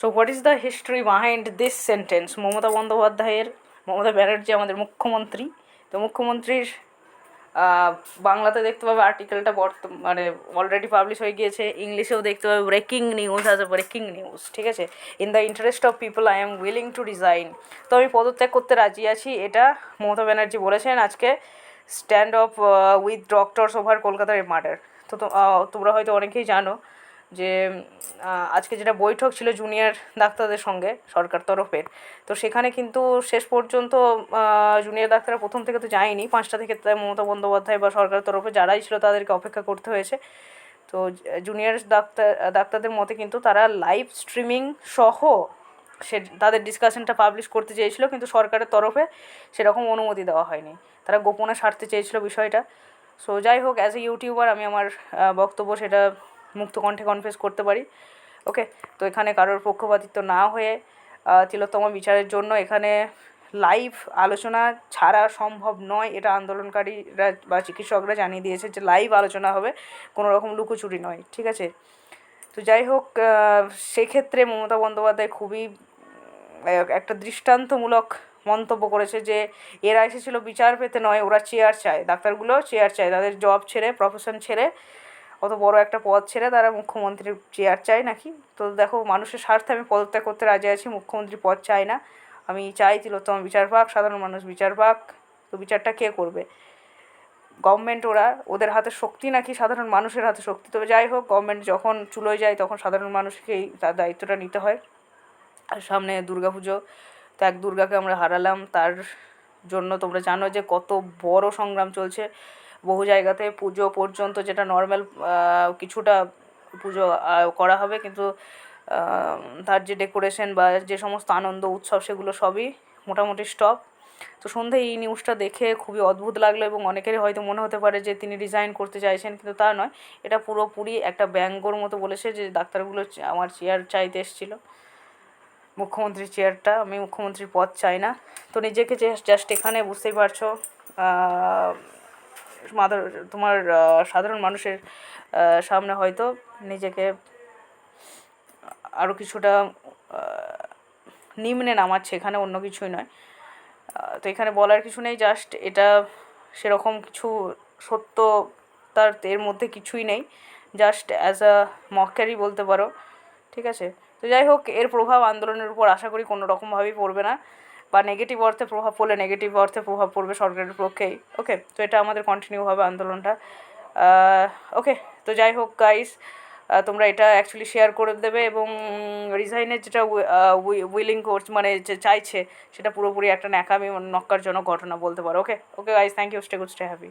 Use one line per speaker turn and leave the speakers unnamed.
So what is the history behind this sentence Mamata বন্দ্যোপাধ্যায়ের মমতা ব্যানার্জি আমাদের মুখ্যমন্ত্রী। তো মুখ্যমন্ত্রীর বাংলাতে দেখতে পাবে আর্টিকেলটা বর্ত মানে অলরেডি পাবলিশ হয়ে গিয়েছে। ইংলিশেও দেখতে পাবে ব্রেকিং নিউজ এ ব্রেকিং নিউজ ঠিক আছে? In the interest of people I am willing to resign তো আমি পদত্যাগ করতে রাজি আছি এটা মমতা ব্যানার্জি বলেছেন আজকে। Stand off with doctors over কলকাতার মার্ডার তো, তোমরা হয়তো অনেকেই জানো যে আজকে যেটা বৈঠক ছিল জুনিয়র ডাক্তারদের সঙ্গে, সরকার তরফের, তো সেখানে কিন্তু শেষ পর্যন্ত জুনিয়র ডাক্তাররা প্রথম থেকে তো যায়নি। পাঁচটা থেকে মমতা বন্দ্যোপাধ্যায় বা সরকার তরফে যারাই ছিল তাদেরকে অপেক্ষা করতে হয়েছে। তো জুনিয়র ডাক্তার, ডাক্তারদের মতে কিন্তু তারা লাইভ স্ট্রিমিং সহ সে, তাদের ডিসকাশনটা পাবলিশ করতে চেয়েছিল, কিন্তু সরকারের তরফে সেরকম অনুমতি দেওয়া হয়নি। তারা গোপনে সারতে চেয়েছিল বিষয়টা। সো যাই হোক অ্যাজ এ ইউটিউবার আমি আমার বক্তব্য সেটা মুক্ত কণ্ঠে কনফেস করতে পারি। ওকে তো এখানে কারোর পক্ষপাতিত্ব না হয়ে তিলোত্তম বিচারের জন্য এখানে লাইভ আলোচনা ছাড়া সম্ভব নয়। এটা আন্দোলনকারীরা বা চিকিৎসকরা জানিয়ে দিয়েছে যে লাইভ আলোচনা হবে কোনো রকম লুকোচুরি নয়। ঠিক আছে? তো যাই হোক সেক্ষেত্রে মমতা বন্দ্যোপাধ্যায় খুবই একটা দৃষ্টান্তমূলক মন্তব্য করেছে যে, এরা এসেছিল, বিচার পেতে নয়, ওরা চেয়ার চায়। ডাক্তারগুলো চেয়ার চায়। তাদের জব ছেড়ে প্রফেশন ছেড়ে অত বড় একটা পদ ছেড়ে তারা মুখ্যমন্ত্রীর চেয়ার চায় নাকি? তো দেখো, মানুষের স্বার্থে আমি পদত্যাগ করতে রাজি আছি, মুখ্যমন্ত্রী পদ চাই না। আমি চাই তিলোত্তম বিচার পাক, সাধারণ মানুষ বিচার পাক। তো বিচারটা কে করবে? গভর্নমেন্ট ওরা, ওদের হাতে শক্তি নাকি সাধারণ মানুষের হাতে শক্তি? তবে যাই হোক গভর্নমেন্ট যখন চুলোয় যায়, তখন সাধারণ মানুষকেই তার দায়িত্বটা নিতে হয়। আর সামনে দুর্গা পুজো তো এক দুর্গাকে আমরা হারালাম। তার জন্য তোমরা জানো যে কত বড় সংগ্রাম চলছে। বহু জায়গাতে পুজো পর্যন্ত যেটা নর্মাল কিছুটা পুজো করা হবে কিন্তু তার যে ডেকোরেশন বা যে সমস্ত আনন্দ, উৎসব সেগুলো সবই মোটামুটি স্টপ তো সন্ধ্যায় এই নিউজটা দেখে খুবই অদ্ভুত লাগল এবং অনেকেরই হয়তো মনে হতে পারে যে তিনি রিজাইন করতে চাইছেন, কিন্তু তা নয়। এটা পুরোপুরি একটা ব্যঙ্গর মতো বলেছে যে ডাক্তারগুলো আমার চেয়ার চাইতে এসেছিল। মুখ্যমন্ত্রীর চেয়ারটা আমি মুখ্যমন্ত্রীর পদ চাই না। তো নিজেকে জাস্ট এখানে বুঝতেই পারছ মাদার, তোমার সাধারণ মানুষের সামনে হয়তো নিজেকে আরও কিছুটা নিম্নে নামাচ্ছে, এখানে অন্য কিছুই নয়। তো এখানে বলার কিছু নেই জাস্ট এটা সেরকম কিছু সত্য তার, এর মধ্যে কিছুই নেই। জাস্ট অ্যাজ আ মক্কারি বলতে পারো, ঠিক আছে? তো যাই হোক, এর প্রভাব আন্দোলনের উপর আশা করি কোনো রকমভাবেই পড়বে না। বা নেগেটিভ অর্থে প্রভাব পড়লে নেগেটিভ অর্থে প্রভাব পড়বে সরকারের পক্ষেই। ওকে তো এটা আমাদের কন্টিনিউ হবে আন্দোলনটা। ওকে তো যাই হোক গাইস তোমরা এটা অ্যাকচুয়ালি শেয়ার করে দেবে এবং রিজাইনের যেটা উইলিং করছে মানে যে চাইছে, সেটা পুরোপুরি একটা ন্যাকামি, নক্কারজনক ঘটনা বলতে পারো। Okay okay guys thank you stay good stay happy